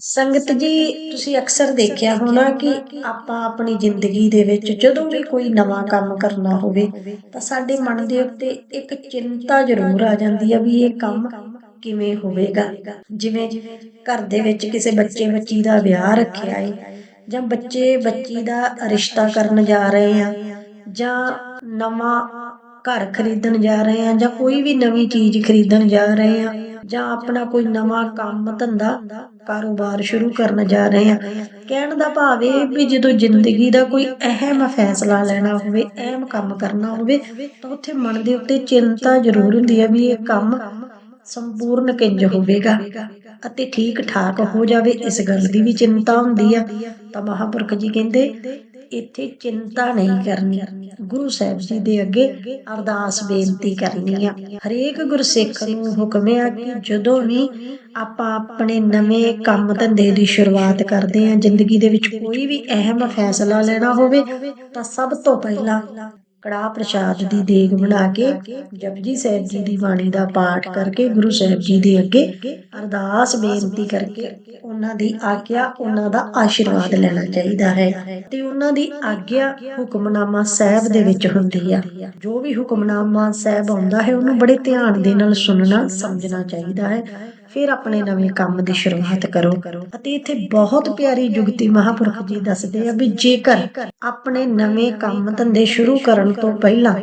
ਸੰਗਤ ਜੀ, ਤੁਸੀਂ ਅਕਸਰ ਦੇਖਿਆ ਹੋਣਾ ਕਿ ਆਪਾਂ ਆਪਣੀ ਜ਼ਿੰਦਗੀ ਦੇ ਵਿੱਚ ਜਦੋਂ ਵੀ ਕੋਈ ਨਵਾਂ ਕੰਮ ਕਰਨਾ ਹੋਵੇ, ਤਾਂ ਸਾਡੇ ਮਨ ਦੇ ਉੱਤੇ ਇੱਕ ਚਿੰਤਾ ਜ਼ਰੂਰ ਆ ਜਾਂਦੀ ਆ ਵੀ ਇਹ ਕੰਮ ਕਿਵੇਂ ਹੋਵੇਗਾ? ਜਿਵੇਂ ਘਰ ਦੇ ਵਿੱਚ ਕਿਸੇ ਬੱਚੇ ਬੱਚੀ ਦਾ ਵਿਆਹ ਰੱਖਿਆ ਏ, ਜਾਂ ਬੱਚੇ ਬੱਚੀ ਦਾ ਰਿਸ਼ਤਾ ਕਰਨ ਜਾ ਰਹੇ ਆ, ਜਾਂ ਨਵਾਂ ਘਰ ਖਰੀਦਣ ਜਾ ਰਹੇ ਆ, ਜਾਂ ਕੋਈ ਵੀ ਨਵੀਂ ਚੀਜ਼ ਖਰੀਦਣ ਜਾ ਰਹੇ ਆ ਜਾਂ ਆਪਣਾ ਕੋਈ ਨਵਾਂ ਕੰਮ, ਧੰਦਾ ਕਾਰੋਬਾਰ ਸ਼ੁਰੂ ਕਰਨ ਜਾ ਰਹੇ ਆ ਕਹਿਣ ਦਾ ਭਾਵ ਇਹ ਵੀ ਜਦੋਂ ਜ਼ਿੰਦਗੀ ਦਾ ਕੋਈ ਅਹਿਮ ਫੈਸਲਾ ਲੈਣਾ ਹੋਵੇ, ਅਹਿਮ ਕੰਮ ਕਰਨਾ ਹੋਵੇ, ਤਾਂ ਉੱਥੇ ਮਨ ਦੇ ਉੱਤੇ ਚਿੰਤਾ ਜ਼ਰੂਰ ਹੁੰਦੀ ਹੈ ਵੀ ਇਹ ਕੰਮ ਸੰਪੂਰਨ ਕਿੰਜ ਹੋਵੇਗਾ ਅਤੇ ਠੀਕ ਠਾਕ ਹੋ ਜਾਵੇ, ਇਸ ਗੱਲ ਦੀ ਵੀ ਚਿੰਤਾ ਹੁੰਦੀ ਆ। ਤਾਂ ਮਹਾਪੁਰਖ ਜੀ ਕਹਿੰਦੇ ਇੱਥੇ ਚਿੰਤਾ ਨਹੀਂ ਕਰਨੀ। ਗੁਰੂ ਸਾਹਿਬ ਜੀ ਦੇ ਅੱਗੇ ਅਰਦਾਸ ਬੇਨਤੀ ਕਰਨੀ ਆ। ਹਰੇਕ ਗੁਰਸਿੱਖ ਨੂੰ ਹੁਕਮ ਆ ਕਿ ਜਦੋਂ ਵੀ ਆਪਾਂ ਆਪਣੇ ਨਵੇਂ ਕੰਮ ਧੰਦੇ ਦੀ ਸ਼ੁਰੂਆਤ ਕਰਦੇ ਆ, ਜ਼ਿੰਦਗੀ ਦੇ ਵਿੱਚ ਕੋਈ ਵੀ ਅਹਿਮ ਫੈਸਲਾ ਲੈਣਾ ਹੋਵੇ, ਤਾਂ ਸਭ ਤੋਂ ਪਹਿਲਾਂ ਕੜਾਹ ਪ੍ਰਸ਼ਾਦ ਦੀ ਦੇਗ ਬਣਾ ਕੇ ਜਪਜੀ ਸਾਹਿਬ ਜੀ ਦੀ ਬਾਣੀ ਦਾ ਪਾਠ ਕਰਕੇ ਗੁਰੂ ਸਾਹਿਬ ਜੀ ਦੇ ਅੱਗੇ ਅਰਦਾਸ ਬੇਨਤੀ ਕਰਕੇ ਉਹਨਾਂ ਦੀ ਆਗਿਆ ਉਹਨਾਂ ਦਾ ਆਸ਼ੀਰਵਾਦ ਲੈਣਾ ਚਾਹੀਦਾ ਹੈ ਤੇ ਉਹਨਾਂ ਦੀ ਆਗਿਆ ਹੁਕਮਨਾਮਾ ਸਾਹਿਬ ਦੇ ਵਿੱਚ ਹੁੰਦੀ ਆ। ਜੋ ਵੀ ਹੁਕਮਨਾਮਾ ਸਾਹਿਬ ਆਉਂਦਾ ਹੈ ਉਹਨੂੰ ਬੜੇ ਧਿਆਨ ਦੇ ਨਾਲ ਸੁਣਨਾ ਸਮਝਣਾ ਚਾਹੀਦਾ ਹੈ। ਫਿਰ ਆਪਣੇ ਨਵੇਂ ਕੰਮ ਦੀ ਸ਼ੁਰੂਆਤ ਕਰੋ ਅਤੇ ਇੱਥੇ ਬਹੁਤ ਪਿਆਰੀ ਜੁਗਤੀ ਮਹਾਪੁਰਖ ਜੀ ਦੱਸਦੇ ਆ ਵੀ ਜੇਕਰ ਆਪਣੇ ਨਵੇਂ ਕੰਮ ਧੰਦੇ ਸ਼ੁਰੂ ਕਰਨ ਤੋਂ ਪਹਿਲਾਂ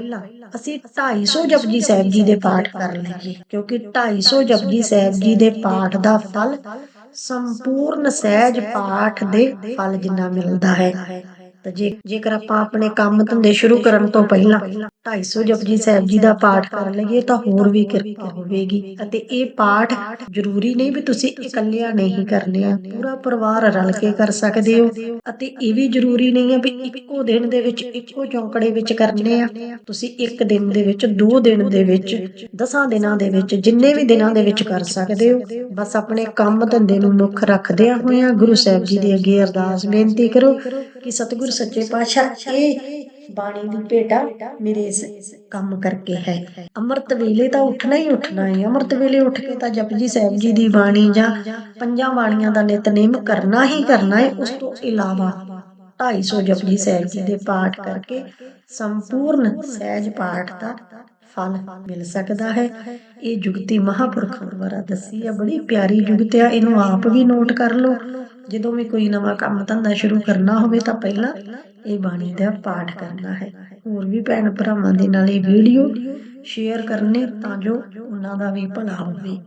ਅਸੀਂ 250 ਜਪਜੀ ਸਾਹਿਬ ਜੀ ਦੇ ਪਾਠ ਕਰ ਲਈਏ, ਕਿਉਂਕਿ 250 ਜਪਜੀ ਸਾਹਿਬ ਜੀ ਦੇ ਪਾਠ ਦਾ ਫਲ ਸੰਪੂਰਨ ਸਹਿਜ ਪਾਠ ਦੇ ਫਲ ਜਿੰਨਾ ਮਿਲਦਾ ਹੈ। ਤਾਂ ਜੇ ਜੇਕਰ ਆਪਾਂ ਆਪਣੇ ਕੰਮ ਧੰਦੇ ਸ਼ੁਰੂ ਕਰਨ ਤੋਂ ਪਹਿਲਾਂ 250 ਜਪਜੀ ਸਾਹਿਬ ਜੀ ਦਾ ਪਾਠ ਕਰ ਲਈਏ ਤਾਂ ਹੋਰ ਵੀ ਕਿਰਪਾ ਹੋਵੇਗੀ। ਅਤੇ ਇਹ ਪਾਠ ਜ਼ਰੂਰੀ ਨਹੀਂ ਵੀ ਤੁਸੀਂ ਇਕੱਲਿਆਂ ਨਹੀਂ ਕਰਨੇ ਆ, ਪੂਰਾ ਪਰਿਵਾਰ ਰਲ ਕੇ ਕਰ ਸਕਦੇ ਹੋ। ਅਤੇ ਇਹ ਵੀ ਜ਼ਰੂਰੀ ਨਹੀਂ ਹੈ ਵੀ ਇੱਕੋ ਦਿਨ ਦੇ ਵਿੱਚ, ਇੱਕੋ ਚੌਂਕੜੇ ਵਿੱਚ ਕਰਨੇ ਆ। ਤੁਸੀਂ ਇੱਕ ਦਿਨ ਦੇ ਵਿੱਚ, ਦੋ ਦਿਨ ਦੇ ਵਿੱਚ, ਦਸਾਂ ਦਿਨਾਂ ਦੇ ਵਿੱਚ, ਜਿੰਨੇ ਵੀ ਦਿਨਾਂ ਦੇ ਵਿੱਚ ਕਰ ਸਕਦੇ ਹੋ। ਬਸ ਆਪਣੇ ਕੰਮ ਧੰਦੇ ਨੂੰ ਮੁੱਖ ਰੱਖਦਿਆਂ ਹੋਇਆਂ ਗੁਰੂ ਸਾਹਿਬ ਜੀ ਦੇ ਅੱਗੇ ਅਰਦਾਸ ਬੇਨਤੀ ਕਰੋ ਕਿ ਸਤਿਗੁਰ ਸੱਚੇ ਪਾਤਸ਼ਾਹ, ਇਹ ਬਾਣੀ ਦੀ ਭੇਟਾ ਮੇਰੇ ਇਸ ਕੰਮ ਕਰਕੇ ਹੈ। ਅੰਮ੍ਰਿਤ ਵੇਲੇ ਤਾਂ ਉੱਠਣਾ ਹੀ ਉੱਠਣਾ ਹੈ ਅੰਮ੍ਰਿਤ ਵੇਲੇ ਉੱਠ ਕੇ ਤਾਂ ਜਪਜੀ ਸਾਹਿਬ ਜੀ ਦੀ ਬਾਣੀ ਜਾਂ ਪੰਜਾਂ ਬਾਣੀਆਂ ਦਾ ਨਿਤਨੇਮ ਕਰਨਾ ਹੀ ਕਰਨਾ ਹੈ ਉਸ ਤੋਂ ਇਲਾਵਾ 250 ਜਪਜੀ ਸਾਹਿਬ ਜੀ ਦੇ ਪਾਠ ਕਰਕੇ ਸੰਪੂਰਨ ਸਹਿਜ ਪਾਠ ਦਾ ਫਲ ਮਿਲ ਸਕਦਾ ਹੈ। ਇਹ ਜੁਗਤੀ ਮਹਾਪੁਰਖਾਂ ਦੁਆਰਾ ਦੱਸੀ ਹੈ। ਬੜੀ ਪਿਆਰੀ ਜੁਗਤ ਆ। ਇਹਨੂੰ ਆਪ ਵੀ ਨੋਟ ਕਰ ਲਓ। ਜਦੋਂ ਵੀ ਕੋਈ ਨਵਾਂ ਕੰਮ ਧੰਦਾ ਸ਼ੁਰੂ ਕਰਨਾ ਹੋਵੇ ਤਾਂ ਪਹਿਲਾਂ ਇਹ ਬਾਣੀ ਦਾ ਪਾਠ ਕਰਨਾ ਹੈ। ਹੋਰ ਵੀ ਭੈਣ ਭਰਾਵਾਂ ਦੇ ਨਾਲ ਇਹ ਵੀਡੀਓ ਸ਼ੇਅਰ ਕਰਨੇ ਤਾਂ ਜੋ ਉਹਨਾਂ ਦਾ ਵੀ ਭਲਾ ਹੋਵੇ।